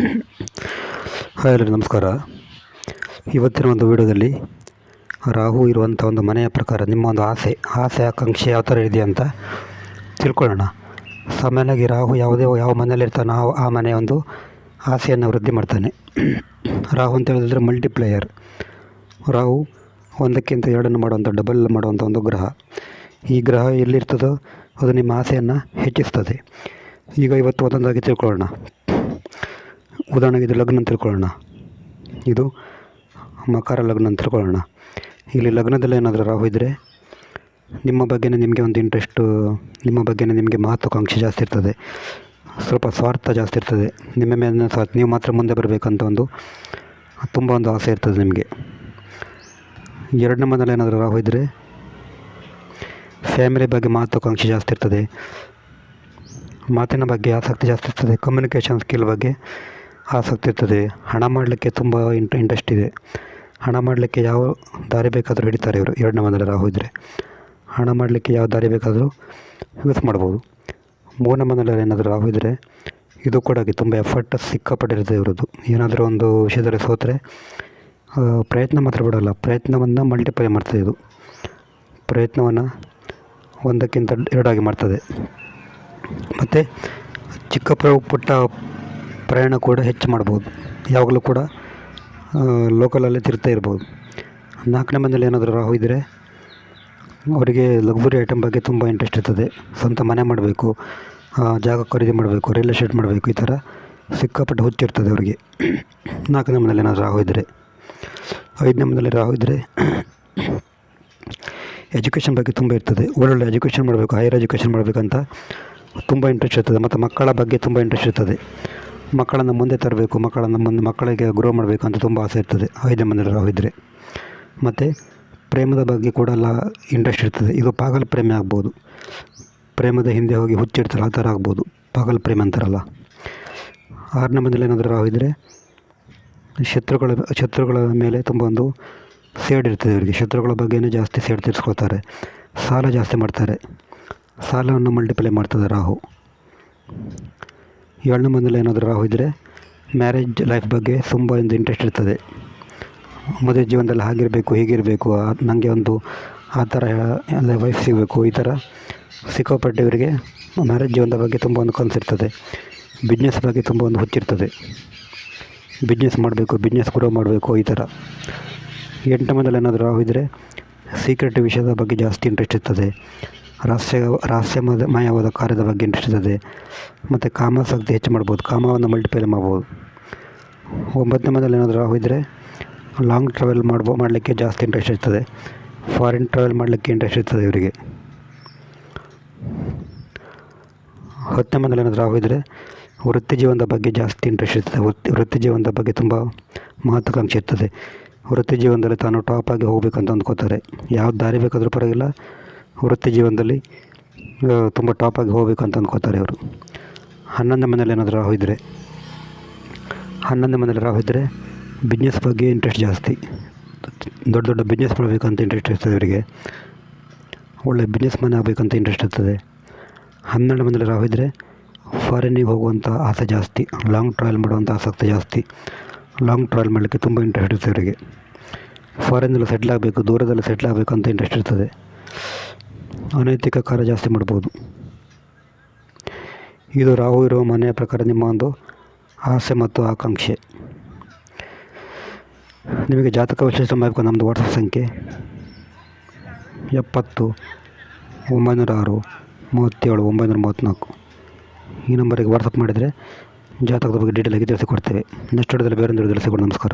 Hi ಎಲ್ಲರಿಗೂ ನಮಸ್ಕಾರ. ಇವತ್ತಿನ ಒಂದು ವಿಡಿಯೋದಲ್ಲಿ ರಾಹು ಇರುವಂಥ ಒಂದು ಮನೆಯ ಪ್ರಕಾರ ನಿಮ್ಮ ಒಂದು ಆಸೆ ಆಸೆ, ಆಕಾಂಕ್ಷೆ ಯಾವ ಥರ ಇದೆ ಅಂತ ತಿಳ್ಕೊಳ್ಳೋಣ. ಸಾಮಾನ್ಯವಾಗಿ ರಾಹು ಯಾವುದೇ, ಯಾವ ಮನೆಯಲ್ಲಿರ್ತಾನೋ ಆ ಆ ಮನೆಯ ಒಂದು ಆಸೆಯನ್ನು ವೃದ್ಧಿ ಮಾಡ್ತಾನೆ. ರಾಹು ಅಂತ ಹೇಳಿದ್ರೆ ಮಲ್ಟಿಪ್ಲೇಯರ್ ರಾಹು ಒಂದಕ್ಕಿಂತ ಎರಡನ್ನು ಮಾಡುವಂಥ ಡಬಲ್ ಮಾಡುವಂಥ ಒಂದು ಗ್ರಹ. ಈ ಗ್ರಹ ಎಲ್ಲಿರ್ತದೋ ಅದು ನಿಮ್ಮ ಆಸೆಯನ್ನು ಹೆಚ್ಚಿಸ್ತದೆ. ಈಗ ಇವತ್ತು ಒಂದೊಂದಾಗಿ ತಿಳ್ಕೊಳ್ಳೋಣ. ಉದಾಹರಣೆಗೆ ಇದು ಲಗ್ನ ಅಂತ ತಿಳ್ಕೊಳ್ಳೋಣ. ಇದು ಮಕರ ಲಗ್ನ ಅಂತ ತಿಳ್ಕೊಳ್ಳೋಣ. ಇಲ್ಲಿ ಲಗ್ನದಲ್ಲಿ ಏನಾದರೂ ರಾಹು ಇದ್ದರೆ ನಿಮ್ಮ ಬಗ್ಗೆನೇ ನಿಮಗೆ ಒಂದು ಇಂಟ್ರೆಸ್ಟು ನಿಮ್ಮ ಬಗ್ಗೆನೇ ನಿಮಗೆ ಮಹತ್ವಾಕಾಂಕ್ಷೆ ಜಾಸ್ತಿ ಇರ್ತದೆ. ಸ್ವಲ್ಪ ಸ್ವಾರ್ಥ ಜಾಸ್ತಿ ಇರ್ತದೆ. ನಿಮ್ಮ ಮೇಲೆ ಸ್ವಾರ್ಥ ನೀವು ಮಾತ್ರ ಮುಂದೆ ಬರಬೇಕಂತ ಒಂದು ತುಂಬ ಒಂದು ಆಸೆ ಇರ್ತದೆ ನಿಮಗೆ. ಎರಡನೇ ಮನೇಲಿ ಏನಾದರೂ ರಾಹು ಇದ್ದರೆ ಫ್ಯಾಮಿಲಿ ಬಗ್ಗೆ ಮಹತ್ವಾಕಾಂಕ್ಷೆ ಜಾಸ್ತಿ ಇರ್ತದೆ. ಮಾತಿನ ಬಗ್ಗೆ ಆಸಕ್ತಿ ಜಾಸ್ತಿ ಇರ್ತದೆ. ಕಮ್ಯುನಿಕೇಷನ್ ಸ್ಕಿಲ್ ಬಗ್ಗೆ ಆಸಕ್ತಿ ಇರ್ತದೆ. ಹಣ ಮಾಡಲಿಕ್ಕೆ ತುಂಬ ಇಂಟ್ ಇಂಟ್ರೆಸ್ಟ್ ಇದೆ. ಹಣ ಮಾಡಲಿಕ್ಕೆ ಯಾವ ದಾರಿ ಬೇಕಾದರೂ ಹಿಡಿತಾರೆ ಇವರು. ಎರಡನೇ ಮನೇಲಿ ರಾಹು ಇದ್ದರೆ ಹಣ ಮಾಡಲಿಕ್ಕೆ ಯಾವ ದಾರಿ ಬೇಕಾದರೂ ಯೂಸ್ ಮಾಡ್ಬೋದು. ಮೂರನೇ ಮನೇಲಿ ಏನಾದರೂ ರಾಹು ಇದ್ದರೆ ಇದು ಕೂಡ ತುಂಬ ಎಫರ್ಟ್ ಸಿಕ್ಕಾಪಟ್ಟಿರುತ್ತೆ ಇವರದ್ದು. ಏನಾದರೂ ಒಂದು ವಿಷಯದಲ್ಲಿ ಸೋತರೆ ಪ್ರಯತ್ನ ಮಾತ್ರ ಬಿಡೋಲ್ಲ. ಪ್ರಯತ್ನವನ್ನು ಮಲ್ಟಿಪ್ಲೈ ಮಾಡ್ತದೆ ಇದು. ಪ್ರಯತ್ನವನ್ನು ಒಂದಕ್ಕಿಂತ ಎರಡಾಗಿ ಮಾಡ್ತದೆ. ಮತ್ತು ಚಿಕ್ಕಪ್ಪ ಪುಟ್ಟ ಪ್ರಯಾಣ ಕೂಡ ಹೆಚ್ಚು ಮಾಡ್ಬೋದು. ಯಾವಾಗಲೂ ಕೂಡ ಲೋಕಲಲ್ಲೇ ತಿರ್ತಾ ಇರ್ಬೋದು. ನಾಲ್ಕನೇ ಮನೇಲಿ ಏನಾದರೂ ರಾಹು ಇದ್ದರೆ ಅವರಿಗೆ ಲಗ್ಸುರಿ ಐಟಮ್ ಬಗ್ಗೆ ತುಂಬ ಇಂಟ್ರೆಸ್ಟ್ ಇರ್ತದೆ. ಸ್ವಂತ ಮನೆ ಮಾಡಬೇಕು ಜಾಗ ಖರೀದಿ ಮಾಡಬೇಕು ರಿಯಲ್ ಎಸ್ಟೇಟ್ ಮಾಡಬೇಕು, ಈ ಥರ ಸಿಕ್ಕಾಪಟ್ಟೆ ಹುಚ್ಚಿರ್ತದೆ ಅವರಿಗೆ. ನಾಲ್ಕನೇ ಮನೇಲಿ ಏನಾದರೂ ರಾಹು ಇದ್ದರೆ ಐದನೇ ಮನೇಲಿ ರಾಹು ಇದ್ದರೆ ಎಜುಕೇಷನ್ ಬಗ್ಗೆ ತುಂಬ ಇರ್ತದೆ. ಒಳ್ಳೊಳ್ಳೆ ಎಜುಕೇಷನ್ ಮಾಡಬೇಕು ಹೈಯರ್ ಎಜುಕೇಷನ್ ಮಾಡಬೇಕಂತ ತುಂಬ ಇಂಟ್ರೆಸ್ಟ್ ಇರ್ತದೆ. ಮತ್ತು ಮಕ್ಕಳ ಬಗ್ಗೆ ತುಂಬ ಇಂಟ್ರೆಸ್ಟ್ ಇರ್ತದೆ. ಮಕ್ಕಳನ್ನು ಮುಂದೆ ತರಬೇಕು, ಮಕ್ಕಳನ್ನು ಮುಂದೆ ಮಕ್ಕಳಿಗೆ ಗ್ರೋ ಮಾಡಬೇಕು ಅಂತ ತುಂಬ ಆಸೆ ಇರ್ತದೆ. ಐದು ಮಂದಿ ರಾಹು ಇದ್ದರೆ ಮತ್ತು ಪ್ರೇಮದ ಬಗ್ಗೆ ಕೂಡ ಎಲ್ಲ ಇಂಟ್ರೆಸ್ಟ್ ಇರ್ತದೆ. ಇದು ಪಾಗಲ್ ಪ್ರೇಮಿ ಆಗ್ಬೋದು. ಪ್ರೇಮದ ಹಿಂದೆ ಹೋಗಿ ಹುಚ್ಚಿಡ್ತಾರೆ, ಆ ಥರ ಆಗ್ಬೋದು. ಪಾಗಲ್ ಪ್ರೇಮ ಅಂತಾರಲ್ಲ. ಆರನೇ ಮನೇಲಿ ಏನಾದರೂ ರಾಹು ಇದ್ದರೆ ಶತ್ರುಗಳ ಶತ್ರುಗಳ ಮೇಲೆ ತುಂಬ ಒಂದು ಸೇಡ್ ಇರ್ತದೆ ಅವರಿಗೆ. ಶತ್ರುಗಳ ಬಗ್ಗೆನೇ ಜಾಸ್ತಿ ಸೇಡ್ ತೀರಿಸ್ಕೊಳ್ತಾರೆ. ಸಾಲ ಜಾಸ್ತಿ ಮಾಡ್ತಾರೆ. ಸಾಲವನ್ನು ಮಲ್ಟಿಪ್ಲೈ ಮಾಡ್ತದೆ ರಾಹು. ಏಳನೇ ಮನೇಲಿ ಏನಾದರೂ ರಾಹು ಇದ್ದರೆ ಮ್ಯಾರೇಜ್ ಲೈಫ್ ಬಗ್ಗೆ ತುಂಬ ಒಂದು ಇಂಟ್ರೆಸ್ಟ್ ಇರ್ತದೆ. ಮದುವೆ ಜೀವನದಲ್ಲಿ ಹಾಗಿರಬೇಕು, ಹೀಗಿರಬೇಕು ನನಗೆ ಒಂದು ಆ ಥರ ಎಲ್ಲ ವೈಫ್ ಸಿಗಬೇಕು, ಈ ಥರ ಸಿಕ್ಕಾಪಟ್ಟೆ ಇವರಿಗೆ ಮ್ಯಾರೇಜ್ ಜೀವನದ ಬಗ್ಗೆ ತುಂಬ ಒಂದು ಕನಸಿರ್ತದೆ ಬಿಸ್ನೆಸ್ ಬಗ್ಗೆ ತುಂಬ ಒಂದು ಹುಚ್ಚಿರ್ತದೆ ಬಿಸ್ನೆಸ್ ಮಾಡಬೇಕು ಬಿಸ್ನೆಸ್ ಗ್ರೋ ಮಾಡಬೇಕು, ಈ ಥರ. ಎಂಟನೇ ಮಂದಲ್ಲಿ ಏನಾದರೂ ರಾಹು ಇದ್ದರೆ ಸೀಕ್ರೆಟ್ ವಿಷಯದ ಬಗ್ಗೆ ಜಾಸ್ತಿ ಇಂಟ್ರೆಸ್ಟ್ ಇರ್ತದೆ. ರಹಸ್ಯ ರಹಸ್ಯಮಯವಾದ ಕಾರ್ಯದ ಬಗ್ಗೆ ಇರ್ತದೆ ಮತ್ತು ಕಾಮಾಸಕ್ತಿ ಹೆಚ್ಚು ಮಾಡ್ಬೋದು. ಕಾಮವನ್ನು ಮಲ್ಟಿಪ್ಲೈ ಮಾಡ್ಬೋದು. ಒಂಬತ್ತನೇ ಮನೇಲಿ ಏನಾದರೂ ರಾಹು ಇದ್ದರೆ ಲಾಂಗ್ ಟ್ರಾವೆಲ್ ಮಾಡ್ಬೋ, ಮಾಡಲಿಕ್ಕೆ ಜಾಸ್ತಿ ಇಂಟ್ರೆಸ್ಟ್ ಇರ್ತದೆ. ಫಾರಿನ್ ಟ್ರಾವೆಲ್ ಮಾಡಲಿಕ್ಕೆ ಇಂಟ್ರೆಸ್ಟ್ ಇರ್ತದೆ ಇವರಿಗೆ. ಹತ್ತನೇ ಮನೇಲಿ ಏನಾದರೂ ರಾಹು ಇದ್ದರೆ ವೃತ್ತಿ ಜೀವನದ ಬಗ್ಗೆ ಜಾಸ್ತಿ ಇಂಟ್ರೆಸ್ಟ್ ಇರ್ತದೆ. ವೃತ್ತಿ ವೃತ್ತಿ ಜೀವನದ ಬಗ್ಗೆ ತುಂಬ ಮಹತ್ವಾಕಾಂಕ್ಷೆ ಇರ್ತದೆ. ವೃತ್ತಿ ಜೀವನದಲ್ಲಿ ತಾನು ಟಾಪಾಗಿ ಹೋಗಬೇಕಂತ ಅಂದ್ಕೋತಾರೆ. ಯಾವ ದಾರಿ ಬೇಕಾದರೂ ಪರವಾಗಿಲ್ಲ. ವೃತ್ತಿ ಜೀವನದಲ್ಲಿ ತುಂಬ ಟಾಪಾಗಿ ಹೋಗಬೇಕು ಅಂತ ಅಂದ್ಕೋತಾರೆ ಅವರು ಹನ್ನೊಂದು ಮನೇಲಿ ಏನಾದರೂ ರಾಹು ಇದ್ದರೆ ಹನ್ನೊಂದು ಮನೇಲಿ ರಾಹು ಇದ್ದರೆ ಬಿಸ್ನೆಸ್ ಬಗ್ಗೆ ಇಂಟ್ರೆಸ್ಟ್ ಜಾಸ್ತಿ. ದೊಡ್ಡ ದೊಡ್ಡ ಬಿಸ್ನೆಸ್ ಮಾಡಬೇಕಂತ ಇಂಟ್ರೆಸ್ಟ್ ಇರ್ತದೆ ಇವರಿಗೆ. ಒಳ್ಳೆ ಬಿಸ್ನೆಸ್ ಮನೆ ಆಗಬೇಕಂತ ಇಂಟ್ರೆಸ್ಟ್ ಇರ್ತದೆ. ಹನ್ನೆರಡು ಮನೇಲಿ ರಾಹು ಇದ್ದರೆ ಫಾರಿನಿಗೆ ಹೋಗುವಂಥ ಆಸೆ ಜಾಸ್ತಿ ಲಾಂಗ್ ಟ್ರಾವೆಲ್ ಮಾಡುವಂಥ ಆಸಕ್ತಿ ಜಾಸ್ತಿ. ಲಾಂಗ್ ಟ್ರಾವೆಲ್ ಮಾಡಲಿಕ್ಕೆ ತುಂಬ ಇಂಟ್ರೆಸ್ಟ್ ಇರ್ತದೆ ಇವರಿಗೆ. ಫಾರಿನಲ್ಲಿ ಸೆಟ್ಲ್ ಆಗಬೇಕು, ದೂರದಲ್ಲಿ ಸೆಟ್ಲ್ ಆಗಬೇಕು ಅಂತ ಇಂಟ್ರೆಸ್ಟ್ ಇರ್ತದೆ. ಅನೈತಿಕ ಕಾರ್ಯ ಜಾಸ್ತಿ ಮಾಡ್ಬೋದು. ಇದು ರಾಹು ಇರುವ ಮನೆಯ ಪ್ರಕಾರ ನಿಮ್ಮ ಒಂದು ಆಸೆ ಮತ್ತು ಆಕಾಂಕ್ಷೆ. ನಿಮಗೆ ಜಾತಕ ವಿಶೇಷ ಮಾಡಬೇಕು ನಮ್ಮದು ವಾಟ್ಸಪ್ ಸಂಖ್ಯೆ ಎಪ್ಪತ್ತು, ಒಂಬೈನೂರ ಆರು, ಮೂವತ್ತೇಳು, ಒಂಬೈನೂರ ಮೂವತ್ತ್ನಾಲ್ಕು. ಈ ನಂಬರಿಗೆ ವಾಟ್ಸಪ್ ಮಾಡಿದರೆ ಜಾತಕದ ಬಗ್ಗೆ ಡೀಟೇಲಾಗಿ ತಿಳಿಸಿಕೊಡ್ತೇವೆ. ನೆಕ್ಸ್ಟ್ ವಿಡಿಯೋದಲ್ಲಿ ಬೇರೆ ತಿಳಿಸಿಕೊಡಿ ನಮಸ್ಕಾರ.